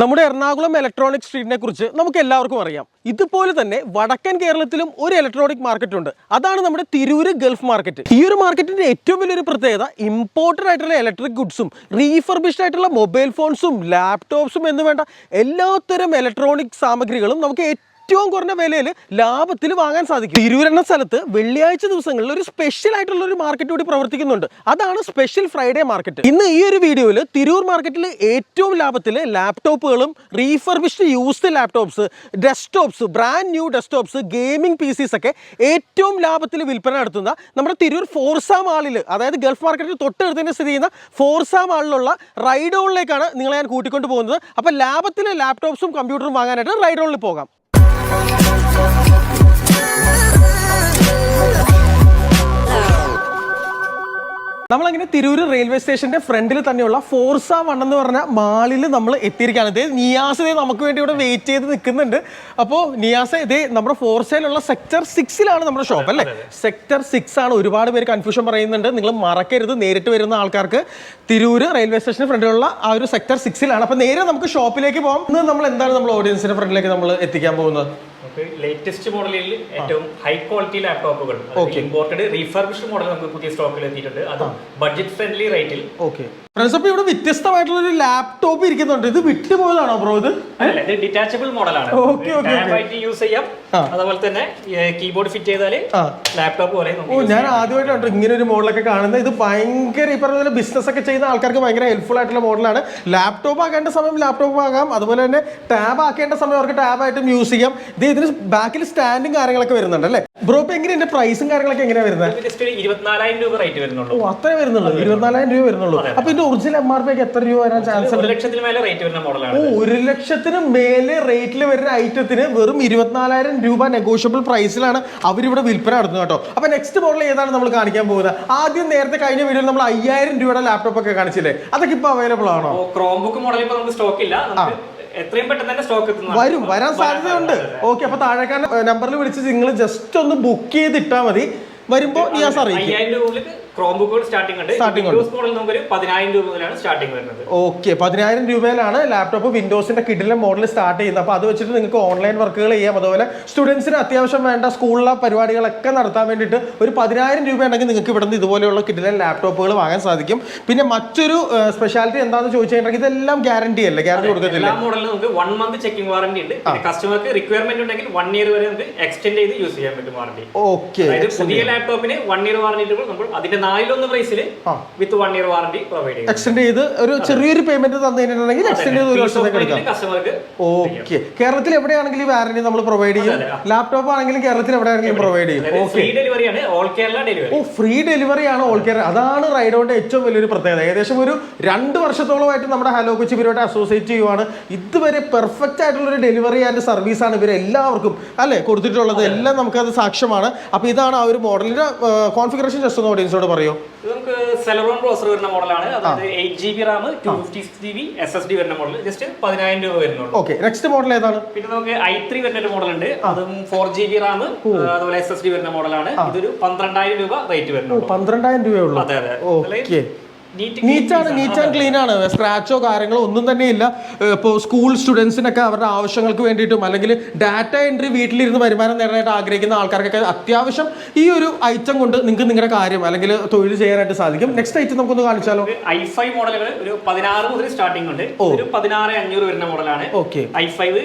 നമ്മുടെ എറണാകുളം ഇലക്ട്രോണിക് സ്ട്രീറ്റിനെ കുറിച്ച് നമുക്ക് എല്ലാവർക്കും അറിയാം. ഇതുപോലെ തന്നെ വടക്കൻ കേരളത്തിലും ഒരു ഇലക്ട്രോണിക് മാർക്കറ്റ് ഉണ്ട്. അതാണ് നമ്മുടെ തിരൂര് ഗൾഫ് മാർക്കറ്റ് ഈ ഒരു മാർക്കറ്റിന്റെ ഏറ്റവും വലിയൊരു പ്രത്യേകത ഇമ്പോർട്ടഡ് ആയിട്ടുള്ള ഇലക്ട്രിക് ഗുഡ്സും റീഫർബിഷ്ഡ് ആയിട്ടുള്ള മൊബൈൽ ഫോൺസും ലാപ്ടോപ്സും എന്ന് വേണ്ട എല്ലാത്തരം ഇലക്ട്രോണിക് സാമഗ്രികളും നമുക്ക് ഏറ്റവും കുറഞ്ഞ വിലയിൽ ലാഭത്തിൽ വാങ്ങാൻ സാധിക്കും. തിരുവരണ സ്ഥലത്ത് വെള്ളിയാഴ്ച ദിവസങ്ങളിൽ ഒരു സ്പെഷ്യൽ ആയിട്ടുള്ള ഒരു മാർക്കറ്റ് കൂടി പ്രവർത്തിക്കുന്നുണ്ട്. അതാണ് സ്പെഷ്യൽ ഫ്രൈഡേ മാർക്കറ്റ് ഇന്ന് ഈ ഒരു വീഡിയോയിൽ തിരൂർ മാർക്കറ്റിൽ ഏറ്റവും ലാഭത്തിൽ ലാപ്ടോപ്പുകളും refurbished used laptops desktops brand new desktops gaming P ഒക്കെ ഏറ്റവും ലാഭത്തിൽ വിൽപ്പന നടത്തുന്ന നമ്മുടെ തിരൂർ ഫോർസ മാളിൽ അതായത് ഗൾഫ് മാർക്കറ്റിൽ തൊട്ടടുത്ത് സ്ഥിതി ചെയ്യുന്ന ഫോർസ മാളിലുള്ള റൈഡോളിലേക്കാണ് നിങ്ങളെ ഞാൻ കൂട്ടിക്കൊണ്ട് പോകുന്നത്. അപ്പോൾ ലാഭത്തിൽ ലാപ്ടോപ്സും കമ്പ്യൂട്ടറും വാങ്ങാനായിട്ട് റൈഡോളിൽ പോകാം. Bye. നമ്മളങ്ങനെ തിരൂര് റെയിൽവേ സ്റ്റേഷന്റെ ഫ്രണ്ടിൽ തന്നെയുള്ള ഫോർസ വൺ എന്ന് പറഞ്ഞ മാളിൽ നമ്മൾ എത്തിയിരിക്കുകയാണ്. ഇതേ നിയാസ് ഇതേ നമുക്ക് വേണ്ടി ഇവിടെ വെയിറ്റ് ചെയ്ത് നിൽക്കുന്നുണ്ട്. അപ്പോൾ നിയാസ് ഇതേ നമ്മുടെ ഫോർസയിലുള്ള സെക്ടർ സിക്സിലാണ് നമ്മുടെ ഷോപ്പ് അല്ലേ? സെക്ടർ സിക്സ് ആണ് ഒരുപാട് പേര് കൺഫ്യൂഷൻ പറയുന്നുണ്ട്. നിങ്ങൾ മറക്കരുത് നേരിട്ട് വരുന്ന ആൾക്കാർക്ക് തിരൂര് റെയിൽവേ സ്റ്റേഷന് ഫ്രണ്ടിലുള്ള ആ ഒരു സെക്ടർ സിക്സിലാണ് അപ്പോൾ നേരെ നമുക്ക് ഷോപ്പിലേക്ക് പോകാം ഇന്ന് നമ്മൾ എന്താണ് നമ്മൾ ഓഡിയൻസിന്റെ ഫ്രണ്ടിലേക്ക് നമ്മൾ എത്തിക്കാൻ പോകുന്നത്? ലേറ്റസ്റ്റ് മോഡലിൽ ഏറ്റവും ഹൈ ക്വാളിറ്റി ലാപ്ടോപ്പുകൾ ഇമ്പോർട്ടഡ് റീഫർബിഷ്ഡ് മോഡൽ നമുക്ക് പുതിയ സ്റ്റോക്കിൽ എത്തിയിട്ടുണ്ട്. അത് ബഡ്ജറ്റ് ഫ്രണ്ട്ലി റേറ്റിൽ ഓക്കെ ഫ്രണ്ട്സ് അപ്പോൾ ഇവിടെ വ്യത്യസ്തമായിട്ടുള്ള ഒരു ലാപ്ടോപ്പ് ഇരിക്കുന്നുണ്ട്. ഇത് വിട്ടുപോയതാണോ ബ്രോ ഇത്? ഇത് ഡിറ്റാച്ചബിൾ മോഡലാണ്. ആയിട്ട് യൂസ് ചെയ്യാം. അതുപോലെ തന്നെ കീബോർഡ് ഫിറ്റ് ചെയ്താൽ ലാപ്ടോപ്പ് പോലെ ഓ ഞാൻ ആദ്യമായിട്ടാണ് ഇങ്ങനെ ഒരു മോഡലൊക്കെ കാണുന്നത്. ഇത് ഭയങ്കര ഈ പറഞ്ഞ പോലെ ബിസിനസ് ഒക്കെ ചെയ്യുന്ന ആൾക്കാർക്ക് ഭയങ്കര ഹെൽപ്ഫുൾ ആയിട്ടുള്ള മോഡലാണ് ലാപ്ടോപ്പ് ആക്കേണ്ട സമയം ലാപ്ടോപ്പ് ആകാം. അതുപോലെ തന്നെ ടാബ് ആക്കേണ്ട സമയം അവർക്ക് ടാബ് ആയിട്ടും യൂസ് ചെയ്യാം. ഇത് ഇതിന് ബാക്കിൽ സ്റ്റാൻഡും കാര്യങ്ങളൊക്കെ വരുന്നുണ്ട് അല്ലേ? ബ്രോ ഇപ്പൊ എങ്ങനെ ഇതിന്റെ പ്രൈസും കാര്യങ്ങളൊക്കെ എങ്ങനെയാ വരുന്നത്? ജസ്റ്റ് ഇരുപത്തിനാലായിരം രൂപ റേറ്റ് വരുന്നുള്ളൂ. ഓ അത്രേ വരുന്നുള്ളൂ. ഇരുപത്തിനാലായിരം രൂപ വരുന്നുള്ളൂ. അപ്പൊ ഇതിന്റെ ഒറിജിനൽ എം ആർ പി ഒക്കെ എത്ര രൂപ വരാൻ ചാൻസ് ഒരു ഉണ്ട്? ലക്ഷത്തിന് മേലെ റേറ്റ് വരുന്ന മോഡലാണ് ഓ ഒരു ലക്ഷത്തിന് മേലെ റേറ്റിൽ വരുന്ന ഐറ്റത്തിന് വെറും ഇരുപത്തിനാലായിരം രൂപ നെഗോഷ്യബിൾ പ്രൈസിലാണ് അവരിവിടെ വിൽപ്പന നടത്തുന്നത് കേട്ടോ. അപ്പൊ നെക്സ്റ്റ് മോഡൽ ഏതാണ് നമ്മൾ കാണിക്കാൻ പോകുന്നത്? ആദ്യം നേരത്തെ കഴിഞ്ഞ വീഡിയോയിൽ നമ്മൾ അയ്യായിരം രൂപയുടെ ലാപ്ടോപ്പ് ഒക്കെ കാണിച്ചില്ലേ? അതൊക്കെ ഇപ്പൊ അവൈലബിൾ ആണോ? ക്രോം ബുക്ക് മോഡൽ ഇപ്പൊ നമുക്ക് സ്റ്റോക്ക് ഇല്ല. നമുക്ക് എത്രയും പെട്ടെന്ന് തന്നെ സ്റ്റോക്ക് എത്തുന്ന വരും വരാൻ സാധ്യതയുണ്ട് ഓക്കെ അപ്പൊ താഴേക്കാരുടെ നമ്പറിൽ വിളിച്ച് നിങ്ങൾ ജസ്റ്റ് ഒന്ന് ബുക്ക് ചെയ്തിട്ടാ മതി. വരുമ്പോ നിയാസ് അറിയിക്കും. ക്രോം ബുക്കുകൾ സ്റ്റാർട്ടിംഗ് ഉണ്ട്. Starting ഉണ്ട്. വിൻഡോസ് മോഡൽ നമുക്ക് പതിനായിരം രൂപ മുതലാണ് സ്റ്റാർട്ടിംഗ് വരുന്നത്. ഓക്കെ പതിനായിരം രൂപയിലാണ് ലാപ്ടോപ്പ് വിൻഡോസിന്റെ കിഡിലെ മോഡൽ സ്റ്റാർട്ട് ചെയ്യുന്നത്. അപ്പോൾ അത് വെച്ചിട്ട് നിങ്ങൾക്ക് ഓൺലൈൻ വർക്കുകൾ ചെയ്യാം. അതുപോലെ സ്റ്റുഡൻസിന് അത്യാവശ്യം വേണ്ട സ്കൂളിലെ പരിപാടികളൊക്കെ നടത്താൻ വേണ്ടിയിട്ട് ഒരു പതിനായിരം രൂപ ഉണ്ടെങ്കിൽ നിങ്ങൾക്ക് ഇവിടുന്ന് ഇതുപോലെയുള്ള കിഡിലെ ലാപ്ടോപ്പുകൾ വാങ്ങാൻ സാധിക്കും. പിന്നെ മറ്റൊരു സ്പെഷ്യാലിറ്റി എന്താണെന്ന് ചോദിച്ചു കഴിഞ്ഞിട്ടുണ്ടെങ്കിൽ ഇതെല്ലാം ഗ്യാരണ്ടി അല്ലേ? ഗ്യാരണ്ടി കൊടുക്കത്തില്ല? നമുക്ക് വൺ മന്ത് ചെക്കിംഗ് വാറണ്ടി ഉണ്ട്. കസ്റ്റമർക്ക് റിക്വയർമെന്റ് ഉണ്ടെങ്കിൽ വൺ ഇയർ വരെ നമുക്ക് എക്സ്റ്റെൻഡ് ചെയ്ത് യൂസ് ചെയ്യാൻ പറ്റും ഓക്കെ പുതിയ ലാപ്ടോപ്പിന് വൺ ഇയർ വാറന്റി നമ്മൾ അതിന്റെ നാലിലൊന്ന് പ്രൈസിൽ with one year warranty provide ചെയ്യും എക്സ്റ്റെൻഡ് ചെയ്ത് ഒരു ചെറിയൊരു പേയ്മെന്റ് എക്സ്റ്റെൻഡ് ചെയ്ത് ഒരു വർഷത്തേക്ക് എടുക്കാം. കസ്റ്റമർക്ക് ഓക്കെ കേരളത്തിൽ എവിടെയാണെങ്കിലും വാറന്റി നമ്മൾ പ്രൊവൈഡ് ചെയ്യും. ലാപ്ടോപ്പ് ആണെങ്കിലും കേരളത്തിൽ എവിടെയാണെങ്കിലും പ്രൊവൈഡ് ചെയ്യും. ഓക്കെ ഓ ഫ്രീ ഡെലിവറി ആണ് ഓൾ കേരള അതാണ് റൈഡോന്റെ ഏറ്റവും വലിയൊരു പ്രത്യേകത. ഏകദേശം ഒരു രണ്ട് വർഷത്തോളമായിട്ട് നമ്മുടെ ഹലോ കൊച്ചി ഇവരുമായിട്ട് അസോസിയേറ്റ് ചെയ്യുവാണ്. ഇതുവരെ പെർഫെക്റ്റ് ആയിട്ടുള്ള ഒരു ഡെലിവറി ആൻഡ് സർവീസ് ആണ് ഇവർ എല്ലാവർക്കും അല്ലേ? കൊടുത്തിട്ടുള്ളത്. എല്ലാം നമുക്കത് സാക്ഷ്യമാണ്. അപ്പോൾ ഇതാണ് ആ ഒരു മോഡലിന്റെ കോൺഫിഗറേഷൻ ജസ്റ്റ് ഒന്ന് ഓഡിയൻസോട് പറയോ. നമുക്ക് സെലറോൺ പ്രോസർ വരുന്ന മോഡലാണ് അതായത് eight G B RAM two fifty six G B S S D വരുന്ന മോഡൽ ജസ്റ്റ് പതിനായിരം രൂപ വരുന്നുള്ളൂ. ഓക്കെ നെക്സ്റ്റ് മോഡൽ ഏതാണ്? പിന്നെ നമുക്ക് ഐ ത്രീ വരുന്ന ഒരു മോഡൽ ഉണ്ട്. അതും ഫോർ ജി ബി റാം അതുപോലെ എസ് എസ് ഡി വരുന്ന മോഡലാണ് ഇതൊരു പന്ത്രണ്ടായിരം രൂപ റേറ്റ് വരുന്നുള്ളൂ. പന്ത്രണ്ടായിരം രൂപയേ ഉള്ളൂ. അതെ അതെ. നീറ്റാണ് നീറ്റ് ആൻഡ് ക്ലീൻ ആണ് സ്ക്രാച്ചോ കാര്യങ്ങളോ ഒന്നും തന്നെ ഇല്ല. ഇപ്പോൾ സ്കൂൾ സ്റ്റുഡൻസിനൊക്കെ അവരുടെ ആവശ്യങ്ങൾക്ക് വേണ്ടിയിട്ടും അല്ലെങ്കിൽ ഡാറ്റ എൻട്രി വീട്ടിലിരുന്ന് വരുമാനം നേടാനായിട്ട് ആഗ്രഹിക്കുന്ന ആൾക്കാർക്കൊക്കെ അത്യാവശ്യം ഈ ഒരു ഐറ്റം കൊണ്ട് നിങ്ങൾക്ക് നിങ്ങളുടെ കാര്യം അല്ലെങ്കിൽ തൊഴിൽ ചെയ്യാനായിട്ട് സാധിക്കും. നെക്സ്റ്റ് ഐറ്റം നമുക്കൊന്ന് കാണിച്ചാലോ? ഐ ഫൈവ് മോഡലുകൾ ഒരു പതിനാറ് മുതൽ സ്റ്റാർട്ടിംഗ് ഉണ്ട്. ഒരു പതിനാറ് അഞ്ഞൂറ് വരുന്ന മോഡലാണ് okay. I five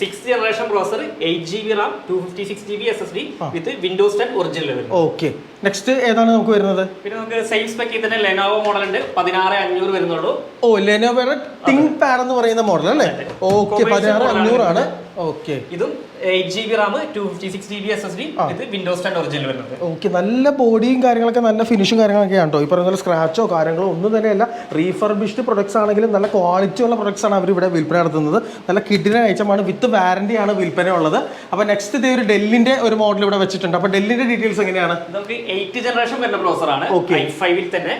six generation processor eight G B RAM two fifty six G B S S D with Windows ten original okay. Next ഏതാണ് നമുക്ക് വരുന്നത്? പിന്നെ നമുക്ക് സെയിം സ്പെക്കിൽ തന്നെ ലെനോവോ മോഡൽ ഉണ്ട് പതിനാറ് അഞ്ഞൂറ് വരുന്നുള്ളൂ. ഓ ലെനോവയുടെ തിങ്ക് പാഡ് എന്ന് പറയുന്ന മോഡൽ അല്ലേ ഓക്കെ പതിനാറ് അഞ്ഞൂറാണ് ഓക്കെ. ഇതും eight G B RAM two fifty six G B S S D with Windows ten original വരുന്നത്. ഓക്കെ നല്ല ബോഡിയും കാര്യങ്ങളൊക്കെ നല്ല ഫിനിഷും കാര്യങ്ങളൊക്കെ ആണ് ഇപ്പൊ ഈ പറയുന്ന സ്ക്രാച്ചോ കാര്യങ്ങളോ ഒന്നും തന്നെയല്ല. റീഫർബിഷ്ഡ് പ്രൊഡക്ട്സ് ആണെങ്കിലും നല്ല ക്വാളിറ്റി ഉള്ള പ്രൊഡക്ട്സ് ആണ് അവർ ഇവിടെ വിൽപ്പന നടത്തുന്നത്. നല്ല കിഡിനെ ഐറ്റമാണ്. വിത്ത് വാറന്റി ആണ് വിൽപ്പന ഉള്ളത് അപ്പോൾ നെക്സ്റ്റ് ഇതേ ഒരു ഡെല്ലിന്റെ ഒരു മോഡൽ ഇവിടെ വെച്ചിട്ടുണ്ട്. അപ്പോൾ ഡെല്ലിന്റെ ഡീറ്റെയിൽസ് എങ്ങനെയാണ്? നമുക്ക് എയ്റ്റ് ജനറേഷൻ വരുന്ന പ്രോസർ ആണ്. ഐ ഫൈവിൽ തന്നെ.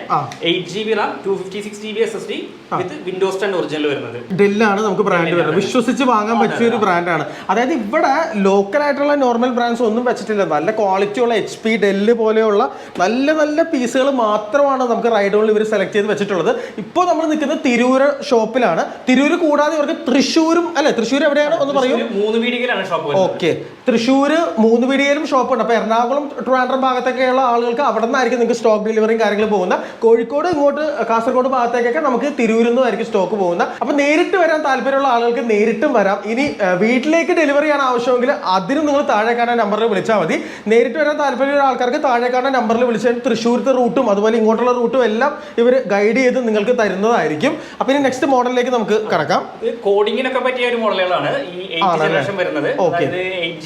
Eight G B RAM two fifty six G B S S D with Windows ten original വരുന്നത്. ഡെല്ലാണ് നമുക്ക് ബ്രാൻഡ് വരുന്നത്. വിശ്വസിച്ച് വാങ്ങാൻ പറ്റിയ ഒരു ബ്രാൻഡാണ് അതായത് ഇവിടെ ലോക്കൽ ആയിട്ടുള്ള നോർമൽ ബ്രാൻഡ്സ് ഒന്നും വെച്ചിട്ടില്ല. നല്ല ക്വാളിറ്റിയുള്ള എച്ച് പി ഡെല്ല് പോലെയുള്ള നല്ല നല്ല പീസുകൾ മാത്രമാണ് നമുക്ക് റൈഡുകളിൽ ഇവർ സെലക്ട് ചെയ്ത് വെച്ചിട്ടുള്ളത്. ഇപ്പോൾ നമ്മൾ നിൽക്കുന്നത് തിരൂര് ഷോപ്പിലാണ്. തിരൂര് കൂടാതെ ഇവർക്ക് തൃശ്ശൂരും അല്ലെ തൃശ്ശൂർ എവിടെയാണ് ഒന്ന് പറയൂ? മൂന്ന് വീടുകളിലാണ് ഷോപ്പ് ഓക്കെ തൃശ്ശൂര് മൂന്ന് പിടിയിലും ഷോപ്പുണ്ട്. അപ്പോൾ അപ്പൊ എറണാകുളം ട്രിവാൻഡ്രം ഭാഗത്തൊക്കെയുള്ള ആളുകൾക്ക് അവിടെ നിന്നായിരിക്കും നിങ്ങൾക്ക് സ്റ്റോക്ക് ഡെലിവറിയും കാര്യങ്ങൾ പോകുന്നത്. കോഴിക്കോട് ഇങ്ങോട്ട് കാസർഗോഡ് ഭാഗത്തേക്കൊക്കെ നമുക്ക് തിരൂരിൽ നിന്നായിരിക്കും സ്റ്റോക്ക് പോകുന്നത്. അപ്പോൾ നേരിട്ട് വരാൻ താല്പര്യമുള്ള ആളുകൾക്ക് നേരിട്ടും വരാം. ഇനി വീട്ടിലേക്ക് ഡെലിവറി ചെയ്യാൻ ആവശ്യമെങ്കിൽ അതിനും നിങ്ങൾ താഴെ കാണുന്ന നമ്പറിൽ വിളിച്ചാൽ മതി. നേരിട്ട് വരാൻ താല്പര്യമുള്ള ആൾക്കാർക്ക് താഴെ കാണുന്ന നമ്പറിൽ വിളിച്ചാൽ തൃശ്ശൂരത്തെ റൂട്ടും അതുപോലെ ഇങ്ങോട്ടുള്ള റൂട്ടും എല്ലാം ഇവർ ഗൈഡ് ചെയ്ത് നിങ്ങൾക്ക് തരുന്നതായിരിക്കും. അപ്പോൾ ഇനി നെക്സ്റ്റ് മോഡലിലേക്ക് നമുക്ക് കടക്കാം. കോഡിങ്ങിനൊക്കെ പറ്റിയ ഒരു മോഡലുകളാണ് ഈ ജനറേഷൻ വരുന്നത്. Okay.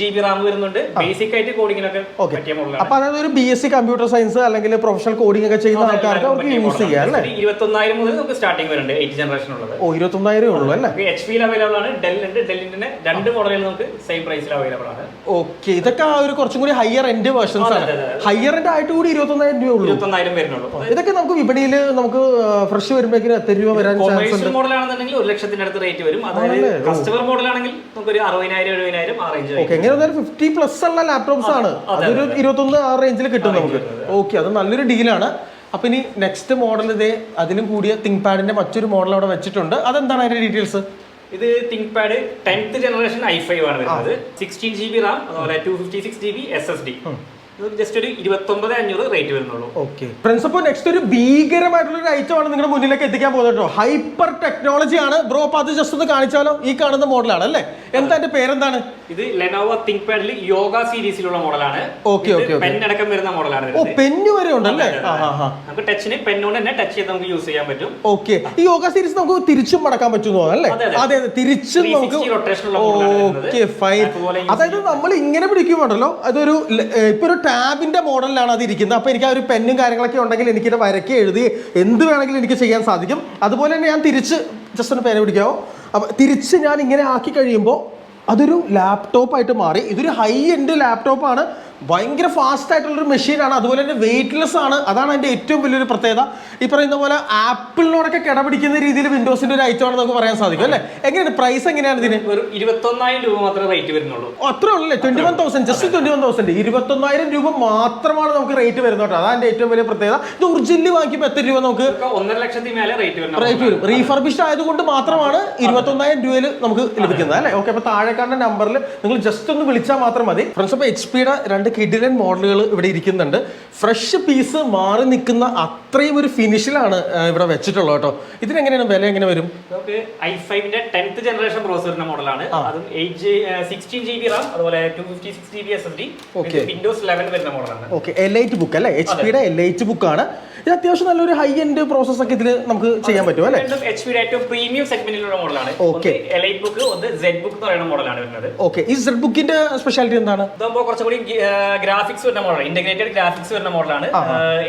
ജി ബി റാം വരുന്നുണ്ട്. ബേസിക് ആയിട്ട് കോഡിങ്ങിനൊക്കെ അപ്പൊ അതായത് ഒരു B S C computer science അല്ലെങ്കിൽ പ്രൊഫഷണൽ കോഡിംഗ് ഒക്കെ ചെയ്യുന്ന ആൾക്കാർക്ക് അവർക്ക് യൂസ് ചെയ്യാം അല്ലേ? ഇരുപത്തൊന്നായിരം മുതൽ നമുക്ക് സ്റ്റാർട്ടിംഗ് വരുന്നുണ്ട്. എയ്റ്റ് ജനറേഷൻ ഉള്ളത്. ഓ ഇരുപത്തൊന്നായിരം ഉള്ളൂ അല്ലേ? എച്ച് പിയിൽ അവൈലബിൾ ആണ്. ഡെൽ ഉണ്ട്. ഡെല്ലിന്റെ രണ്ട് മോഡലുകൾ നമുക്ക് സെയിം പ്രൈസിൽ അവൈലബിൾ ആണ്. ഓക്കെ ഇതൊക്കെ ആ ഒരു കുറച്ചും കൂടി ഹയർ എൻഡ് വേർഷൻസ് ആണ്. ഹയർ എൻഡ് ആയിട്ട് കൂടി ഇരുപത്തൊന്നായിരം രൂപ ഉള്ളൂ. ഇരുപത്തൊന്നായിരം വരുന്നുള്ളൂ. ഇതൊക്കെ നമുക്ക് വിപണിയിൽ നമുക്ക് ഫ്രഷ് വരുമ്പോഴേക്കും എത്ര രൂപ വരാൻ ചാൻസ് ഉണ്ട്. മോഡൽ മോഡലാണെന്നുണ്ടെങ്കിൽ ഒരു ലക്ഷത്തിന്റെ അടുത്ത് റേറ്റ് വരും. അതായത് കസ്റ്റമർ മോഡൽ ആണെങ്കിൽ നമുക്ക് ഒരു അറുപതിനായിരം എഴുപതിനായിരം ആ റേഞ്ച് ഓക്കെ എങ്ങനെ വന്നാലും ഫിഫ്റ്റി പ്ലസ് ഉള്ള ലാപ്ടോപ്സ് ആണ്. അതൊരു ഇരുപത്തൊന്ന് ആ റേഞ്ചിൽ കിട്ടും നമുക്ക്. ഓക്കെ അത്. നല്ലൊരു ഡീലാണ് അപ്പൊ ഇനി നെക്സ്റ്റ് മോഡൽ ഇതേ അതിലും കൂടിയ തിങ്ക് പാഡിന്റെ മറ്റൊരു മോഡൽ അവിടെ വെച്ചിട്ടുണ്ട്. അതെന്താണ് അതിന്റെ ഡീറ്റെയിൽസ് ഇത് ThinkPad tenth generation I five ആണ് വരുന്നത്. സിക്സ്റ്റീൻ ജി ബി റാം അതുപോലെ two fifty six G B S S D just ഒരു ഇരുപത്തൊമ്പത് അഞ്ഞൂറ് റേറ്റ് വരുന്നുള്ളൂ. ഓക്കെ ഫ്രണ്ട്സ് അപ്പോൾ നെക്സ്റ്റ് ഒരു ഭീകരമായിട്ടുള്ള ഒരു ഐറ്റം ആണ് നിങ്ങളുടെ മുന്നിലേക്ക് എത്തിക്കാൻ പോകുന്നത് കേട്ടോ. ഹൈപ്പർ ടെക്നോളജി ആണ്. ബ്രോ അപ്പൊ അത് ജസ്റ്റ് ഒന്ന് കാണിച്ചാലോ? ഈ കാണുന്ന മോഡലാണ് അല്ലേ? എന്താ എന്റെ പേരെന്താണ്? ഇത് ലെനോവോ തിങ്ക് പാഡിൽ യോഗ സീരീസിലുള്ള മോഡലാണ്. Okay okay. പെൻ അടക്കം വരുന്ന മോഡലാണ് ഓ പെന്ന് വരെ ഉണ്ടല്ലേ? നമുക്ക് ടച്ചിന് പെന്നോണ്ട് തന്നെ ടച്ച് ചെയ്ത് നമുക്ക് യൂസ് ചെയ്യാൻ പറ്റും. ഓക്കെ ഈ യോഗ സീരീസ് നമുക്ക് തിരിച്ചും മടക്കാൻ പറ്റുന്നു അല്ലേ? അതെ, തിരിച്ചും 360 നമുക്ക് റൊട്ടേഷൻ ഉള്ള മോഡലാണ് ആണ് ഓക്കെ ഫൈൻ അതായത് നമ്മൾ ഇങ്ങനെ പിടിക്കുമ്പോണ്ടല്ലോ അതൊരു ഇപ്പൊ ഒരു ടാബിന്റെ മോഡലിലാണ് അത് ഇരിക്കുന്നത്. അപ്പൊ എനിക്ക് ആ ഒരു പെന്നും കാര്യങ്ങളൊക്കെ ഉണ്ടെങ്കിൽ എനിക്കിത് വരക്കി എഴുതി എന്ത് വേണമെങ്കിലും എനിക്ക് ചെയ്യാൻ സാധിക്കും. അതുപോലെ തന്നെ ഞാൻ തിരിച്ച് ജസ്റ്റ് ഒന്ന് പേന പിടിക്കാവോ? അപ്പൊ തിരിച്ച് ഞാൻ ഇങ്ങനെ ആക്കി കഴിയുമ്പോൾ അതൊരു ലാപ്ടോപ്പായിട്ട് മാറി. ഇതൊരു ഹൈ എൻഡ് ലാപ്ടോപ്പാണ് ഭയങ്കര ഫാസ്റ്റ് ആയിട്ടുള്ളൊരു മെഷീനാണ് അതുപോലെ തന്നെ വെയിറ്റ്ലെസ് ആണ്. അതാണ് അതിന്റെ ഏറ്റവും വലിയൊരു പ്രത്യേകത. ഈ പറയുന്ന പോലെ ആപ്പിളിനോടൊക്കെ കിടപിടിക്കുന്ന രീതിയിൽ വിൻഡോസിന്റെ ഒരു ഐറ്റം ആണെന്ന് നമുക്ക് പറയാൻ സാധിക്കും അല്ലേ? എങ്ങനെയാണ് പ്രൈസ് എങ്ങനെയാണ് ഇതിന്? ഒരു ഇരുപത്തൊന്നായിരം രൂപ മാത്രമേ റേറ്റ് വരുന്നുള്ളൂ. അത്രേ ഉള്ളല്ലേ twenty one thousand just twenty one thousand ഇരുപത്തൊന്നായിരം രൂപ മാത്രമാണ് നമുക്ക് റേറ്റ് വരുന്നത് കേട്ടോ. അതാണ് ഏറ്റവും വലിയ പ്രത്യേകത. ഇത് ഒറിജിനലി വാങ്ങിക്കുമ്പോൾ എത്ര രൂപ നമുക്ക് ഒന്നര ലക്ഷത്തി മേലെ റേറ്റ് വരും റേറ്റ് വരും. റീഫർബിഷ്ഡ് ആയതുകൊണ്ട് മാത്രമാണ് ഇരുപത്തൊന്നായിരം രൂപയിൽ നമുക്ക് ലഭിക്കുന്നത് അല്ലേ? ഓക്കെ അപ്പൊ താഴെക്കാരുടെ നമ്പറിൽ നിങ്ങൾ ജസ്റ്റ് ഒന്ന് വിളിച്ചാൽ മാത്രം മതി. ഫ്രണ്ട്സ് അപ്പോൾ എച്ച് പിയുടെ രണ്ട് കിഡിലൻ മോഡലുകൾ ഇവിടെ ഇരിക്കുന്നുണ്ട്. ഫ്രഷ് പീസ് മാറി നിൽക്കുന്ന അത്രയും ഒരു ഫിനിഷിലാണ് ഇവിടെ വെച്ചിട്ടുള്ളത് കേട്ടോ. ഇതിനെങ്ങനെയാണ് വില എങ്ങനെ വരും? നമുക്ക് ഐ ഫൈവിന്റെ ടെൻത്ത് ജനറേഷൻ പ്രോസറിന്റെ മോഡലാണ്. അതും eight G sixteen G B RAM അതുപോലെ two fifty six G B S S D okay Windows eleven വരുന്ന മോഡലാണ്. ഓക്കെ എൽ ഐറ്റ് ബുക്ക് അല്ലേ? എച്ച് പിയുടെ എൽ ഐറ്റ് ബുക്കാണ് ഇത് അത്യാവശ്യം നല്ലൊരു ഹൈ എൻഡ് പ്രോസസ് ഒക്കെ ഇതിൽ നമുക്ക് ചെയ്യാൻ പറ്റും അല്ലേ? രണ്ടും എച്ച് പിയുടെ ഏറ്റവും പ്രീമിയം സെഗ്മെന്റിലുള്ള മോഡലാണ് ഓക്കെ എലൈറ്റ് ബുക്ക് ഒന്ന് സെഡ് ബുക്ക് എന്ന് പറയുന്ന മോഡലാണ് വരുന്നത്. ഓക്കെ ഈ സെഡ് ബുക്കിന്റെ സ്പെഷ്യാലിറ്റി എന്താണ്? ഇതാകുമ്പോൾ കുറച്ചുകൂടി ഗ്രാഫിക്സ് വരുന്ന മോഡലാണ് ഇന്റഗ്രേറ്റഡ് ഗ്രാഫിക്സ് വരുന്ന മോഡലാണ്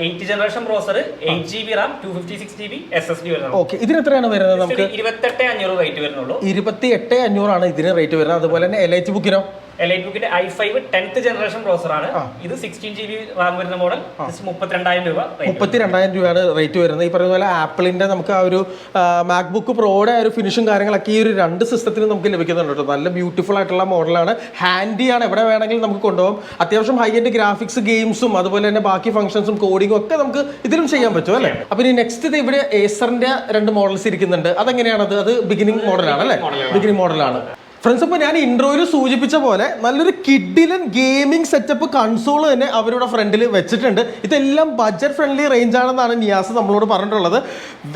eight generation processor eight G B RAM two fifty six G B S S D വരുന്നത്. ഓക്കെ ഇതിന് എത്രയാണ് വരുന്നത് നമുക്ക്? ഇരുപത്തെട്ട് അഞ്ഞൂറ് റേറ്റ് വരുന്നുള്ളൂ. ഇരുപത്തി എട്ട് അഞ്ഞൂറാണ് ഇതിന് റേറ്റ് വരുന്നത്. അതുപോലെ തന്നെ എലൈറ്റ് ബുക്കിനോ എലൈറ്റ് ബുക്കിന്റെ ഐ ഫൈവ് ടെൻത്ത് ജനറേഷൻ ഇത് സിക്സ്റ്റീൻ ജി ബി റാം വരുന്ന മോഡൽ മുപ്പത്തിരണ്ടായിരം രൂപ rate മുപ്പത്തി രണ്ടായിരം രൂപയാണ് റേറ്റ് വരുന്നത്. ഈ പറയുന്ന പോലെ ആപ്പിളിന്റെ നമുക്ക് ആ ഒരു മാക്ബുക്ക് പ്രോയുടെ ഒരു ഫിനിഷും കാര്യങ്ങളൊക്കെ ഈ ഒരു രണ്ട് സിസ്റ്റത്തിന് നമുക്ക് ലഭിക്കുന്നുണ്ട് കേട്ടോ. നല്ല ബ്യൂട്ടിഫുൾ ആയിട്ടുള്ള മോഡലാണ് ഹാൻഡിയാണ് എവിടെ വേണമെങ്കിലും നമുക്ക് കൊണ്ടുപോകും. അത്യാവശ്യം ഹൈ എൻഡ് ഗ്രാഫിക്സ് ഗെയിംസും അതുപോലെ തന്നെ ബാക്കി ഫംഗ്ഷൻസും കോഡിങ്ങും ഒക്കെ നമുക്ക് ഇതിലും ചെയ്യാൻ പറ്റും അല്ലേ? അപ്പൊ ഇനി നെക്സ്റ്റ് ഇവിടെ ഏസറിന്റെ രണ്ട് മോഡൽസ് ഇരിക്കുന്നുണ്ട്. അതെങ്ങനെയാണത്? അത് ബിഗിനിങ് മോഡലാണ് അല്ലേ? ബിഗിനിങ് മോഡലാണ് ഫ്രണ്ട്സ് അപ്പോൾ ഞാൻ ഇൻട്രോയിൽ സൂചിപ്പിച്ച പോലെ നല്ലൊരു കിഡിലൻ ഗെയിമിംഗ് സെറ്റപ്പ് കൺസോൾ തന്നെ അവരുടെ ഫ്രണ്ടിൽ വെച്ചിട്ടുണ്ട്. ഇതെല്ലാം ബഡ്ജറ്റ് ഫ്രണ്ട്ലി റേഞ്ച് ആണെന്നാണ് നിയാസ് നമ്മളോട് പറഞ്ഞിട്ടുള്ളത്.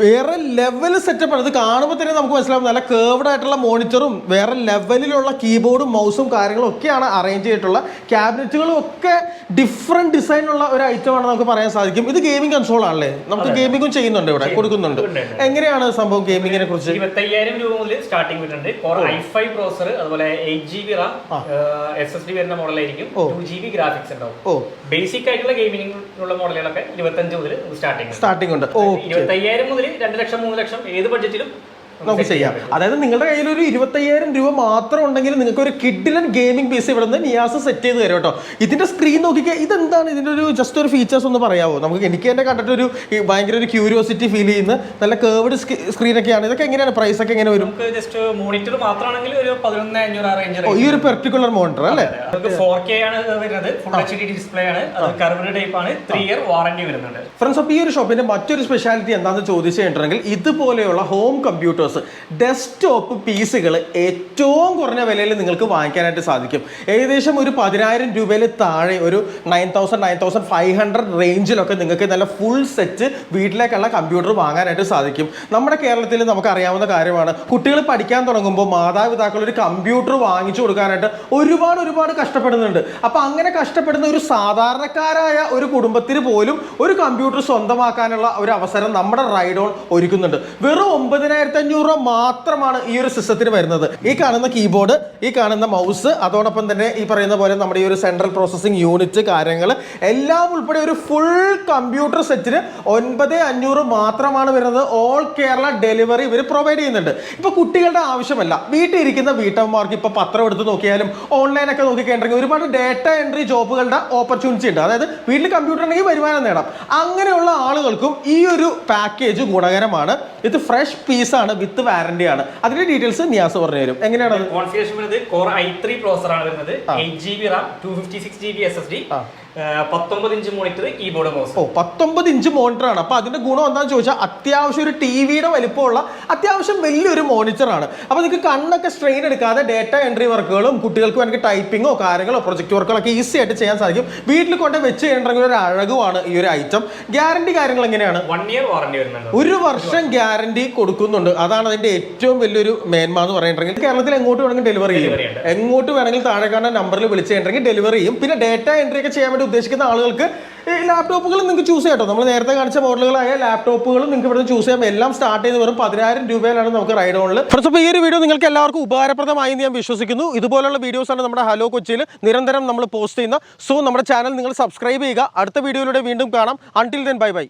വേറെ ലെവൽ സെറ്റപ്പാണ് ഇത് കാണുമ്പോൾ തന്നെ നമുക്ക് മനസ്സിലാവും നല്ല കേർവ്ഡ് ആയിട്ടുള്ള മോണിറ്ററും വേറെ ലെവലിലുള്ള കീബോർഡും മൗസും കാര്യങ്ങളും ഒക്കെയാണ് അറേഞ്ച് ചെയ്തിട്ടുള്ള. ക്യാബിനറ്റുകളും ഒക്കെ ഡിഫറെന്റ് ഡിസൈനുള്ള ഒരു ഐറ്റം ആണ് നമുക്ക് പറയാൻ സാധിക്കും. ഇത് ഗെയിമിംഗ് കൺസോൾ ആണല്ലേ? നമുക്ക് ഗെയിമിങ്ങും ചെയ്യുന്നുണ്ട് ഇവിടെ കൊടുക്കുന്നുണ്ട്. എങ്ങനെയാണ് സംഭവം ഗെയിമിങ്ങിനെ കുറിച്ച്? ഇരുപത്തയ്യായിരം രൂപ മുതൽ സ്റ്റാർട്ടിംഗ് വരുന്നുണ്ട്. ഐ ഫൈവ് പ്രോസർ അതുപോലെ eight G B RAM S S D വരുന്ന മോഡലായിരിക്കും. ടു ജി ബി ഗ്രാഫിക്സ് ഉണ്ടാവും. ബേസിക് ആയിട്ടുള്ള ഗെയിമിംഗിനുള്ള മോഡലുകളൊക്കെ ഇരുപത്തഞ്ച് മുതൽ സ്റ്റാർട്ടിംഗ് സ്റ്റാർട്ടിംഗ് ഉണ്ട്. ഇരുപത്തയ്യായിരം മുതൽ രണ്ട് ലക്ഷം മൂന്ന് ലക്ഷം ഏത് ബഡ്ജറ്റിലും നമുക്ക് ചെയ്യാം. അതായത് നിങ്ങളുടെ കയ്യിൽ ഒരു ഇരുപത്തയ്യായിരം രൂപ മാത്രം ഉണ്ടെങ്കിൽ നിങ്ങൾക്ക് ഒരു കിഡിലൻ ഗെയിമിംഗ് പീസ് ഇവിടെ നിന്ന് നിയാസ് സെറ്റ് ചെയ്ത് തരും കേട്ടോ. ഇതിന്റെ സ്ക്രീൻ നോക്കിക്കുക ഇതെന്താണ്? ഇതിന്റെ ഒരു ജസ്റ്റ് ഒരു ഫീച്ചേഴ്സ് ഒന്ന് പറയാമോ നമുക്ക് എനിക്ക് തന്നെ കണ്ടിട്ട് ഒരു ഭയങ്കര ഒരു ക്യൂരിയോസിറ്റി ഫീൽ ചെയ്യുന്ന നല്ല കേർവ്ഡ് സ്ക്രീൻ ഒക്കെയാണ്. ഇതൊക്കെ എങ്ങനെയാണ്? പ്രൈസ് ഒക്കെ എങ്ങനെ വരും? ജസ്റ്റ് മോണിറ്റർ മാത്രമാണെങ്കിൽ ഒരു പതിനൊന്ന് അഞ്ഞൂറ് ആ റേഞ്ച് ഓ, ഈ ഒരു പെർട്ടിക്കുലർ മോണിറ്റർ അല്ലേ? ഫോർ കെ ആണ് വരുന്നത്. ഫുൾ എച്ച് ഡി ഡിസ്പ്ലേ ആണ്. കർവ്ഡ് ടൈപ്പ് ആണ്. ത്രീ ഇയർ വാറന്റി വരുന്നുണ്ട്. ഫ്രണ്ട്സ് അപ്പോൾ ഈ ഒരു ഷോപ്പിന്റെ മറ്റൊരു സ്പെഷ്യാലിറ്റി എന്താണെന്ന് ചോദിച്ചു കഴിഞ്ഞിട്ടുണ്ടെങ്കിൽ ഇതുപോലെയുള്ള ഹോം കമ്പ്യൂട്ടേഴ്സ് ഡെസ്ക്ടോപ്പ് പീസുകൾ ഏറ്റവും കുറഞ്ഞ വിലയിൽ നിങ്ങൾക്ക് വാങ്ങിക്കാനായിട്ട് സാധിക്കും. ഏകദേശം ഒരു പതിനായിരം രൂപയിൽ താഴെ ഒരു nine thousand nine thousand five hundred റേഞ്ചിലൊക്കെ നിങ്ങൾക്ക് നല്ല ഫുൾ സെറ്റ് വീട്ടിലേക്കുള്ള കമ്പ്യൂട്ടർ വാങ്ങാനായിട്ട് സാധിക്കും. നമ്മുടെ കേരളത്തിൽ നമുക്കറിയാവുന്ന കാര്യമാണ് കുട്ടികൾ പഠിക്കാൻ തുടങ്ങുമ്പോൾ മാതാപിതാക്കൾ ഒരു കമ്പ്യൂട്ടർ വാങ്ങിച്ചു കൊടുക്കാനായിട്ട് ഒരുപാട് ഒരുപാട് കഷ്ടപ്പെടുന്നുണ്ട്. അപ്പോൾ അങ്ങനെ കഷ്ടപ്പെടുന്ന ഒരു സാധാരണക്കാരായ ഒരു കുടുംബത്തിന് പോലും ഒരു കമ്പ്യൂട്ടർ സ്വന്തമാക്കാനുള്ള ഒരു അവസരം നമ്മുടെ റൈഡോൺ ഒരുക്കുന്നുണ്ട്. വെറും ഒമ്പതിനായിരത്തി അഞ്ഞൂറ് മാത്രമാണ് ഈ ഒരു സിസ്റ്റത്തിന് വരുന്നത്. ഈ കാണുന്ന കീബോർഡ് ഈ കാണുന്ന മൗസ് അതോടൊപ്പം തന്നെ ഈ പറയുന്ന പോലെ നമ്മുടെ ഈ ഒരു സെൻട്രൽ പ്രോസസ്സിംഗ് യൂണിറ്റ് കാര്യങ്ങൾ എല്ലാം ഉൾപ്പെടെ ഒരു ഫുൾ കമ്പ്യൂട്ടർ സെറ്റിന് ഒൻപത് അഞ്ഞൂറ് മാത്രമാണ് വരുന്നത്. ഓൾ കേരള ഡെലിവറി ഇവർ പ്രൊവൈഡ് ചെയ്യുന്നുണ്ട്. ഇപ്പൊ കുട്ടികളുടെ ആവശ്യമല്ല. വീട്ടിൽ ഇരിക്കുന്ന വീട്ടമ്മമാർക്ക് ഇപ്പൊ പത്രം എടുത്ത് നോക്കിയാലും ഓൺലൈനൊക്കെ നോക്കിക്കഴിഞ്ഞിട്ടുണ്ടെങ്കിൽ ഒരുപാട് ഡേറ്റ എൻട്രി ജോബുകളുടെ ഓപ്പർച്യൂണിറ്റി ഉണ്ട്. അതായത് വീട്ടിൽ കമ്പ്യൂട്ടർ ഉണ്ടെങ്കിൽ വരുമാനം നേടാം. അങ്ങനെയുള്ള ആളുകൾക്കും ഈ ഒരു പാക്കേജ് ഗുണകരമാണ്. ഇത് ഫ്രഷ് പീസാണ് വിത്ത് വാറന്റി ആണ്. അതിന്റെ ഡീറ്റെയിൽസ് നിയാസ് പറഞ്ഞു തരും. എങ്ങനെയാണ് കോൺഫിഗറേഷൻ വരുന്നത് കോർ ഐ ത്രീ പ്രോസർ ആണ് വരുന്നത്. Eight G B RAM two fifty six G B S S D പത്തൊമ്പത് inch monitor keyboard mouse oh പത്തൊമ്പത് ഇഞ്ച് മോണിറ്റർ ആണ്. അപ്പൊ അതിന്റെ ഗുണം എന്താണെന്ന് ചോദിച്ചാൽ അത്യാവശ്യം ഒരു ടി വിയുടെ വലിപ്പമുള്ള അത്യാവശ്യം വലിയൊരു മോണിറ്ററാണ് അപ്പൊ നിങ്ങൾക്ക് കണ്ണൊക്കെ സ്ട്രെയിൻ എടുക്കാതെ ഡേറ്റ എൻട്രി വർക്കുകളും കുട്ടികൾക്ക് വേണമെങ്കിൽ ടൈപ്പിങ്ങോ കാര്യങ്ങളോ പ്രൊജക്ട് വർക്കുകളൊക്കെ ഈസി ആയിട്ട് ചെയ്യാൻ സാധിക്കും. വീട്ടിൽ കൊണ്ട് വെച്ച് കഴിഞ്ഞിട്ടുണ്ടെങ്കിൽ ഒരു അഴകുമാണ് ഈ ഒരു ഐറ്റം ഗ്യാരണ്ടി കാര്യങ്ങൾ എങ്ങനെയാണ്? വൺ ഇയർ വാറണ്ടി വരുന്നുണ്ട്. ഒരു വർഷം ഗ്യാരണ്ടി കൊടുക്കുന്നുണ്ട്. അതാണ് അതിന്റെ ഏറ്റവും വലിയൊരു മേന്മ എന്ന് പറയുന്നുണ്ടെങ്കിൽ കേരളത്തിൽ എങ്ങോട്ട് വേണമെങ്കിൽ ഡെലിവറി ചെയ്യും. എങ്ങോട്ട് വേണമെങ്കിൽ താഴെ കാണുന്ന നമ്പറിൽ വിളിച്ച് കഴിഞ്ഞിട്ടുണ്ടെങ്കിൽ ഡെലിവറി ചെയ്യും. പിന്നെ ഡേറ്റ എൻട്രി ഒക്കെ ചെയ്യാൻ വേണ്ടി ഉദ്ദേശിക്കുന്ന ആളുകൾക്ക് ഈ ലാപ്ടോപ്പുകൾ നിങ്ങൾക്ക് ചൂസ് ചെയ്യാം കേട്ടോ. നമ്മൾ നേരത്തെ കാണിച്ച മോഡലുകളായ ലാപ്ടോപ്പുകളും നിങ്ങൾക്ക് ഇവിടെ ചൂസ് ചെയ്യാം. എല്ലാം സ്റ്റാർട്ട് ചെയ്ത് വെറും പതിനായിരം രൂപയിലാണ് നമുക്ക് റൈഡ് ഓണിൽ അപ്പോൾ ഈ ഒരു വീഡിയോ നിങ്ങൾക്ക് എല്ലാവർക്കും ഉപകാരപ്രദമായി ഞാൻ വിശ്വസിക്കുന്നു. ഇതുപോലുള്ള വീഡിയോസാണ് നമ്മുടെ ഹലോ കൊച്ചിയിൽ നിരന്തരം നമ്മൾ പോസ്റ്റ് ചെയ്യുന്ന. സോ നമ്മുടെ ചാനൽ നിങ്ങൾ സബ്സ്ക്രൈബ് ചെയ്യുക. അടുത്ത വീഡിയോയിലൂടെ വീണ്ടും കാണാം. Until then bye bye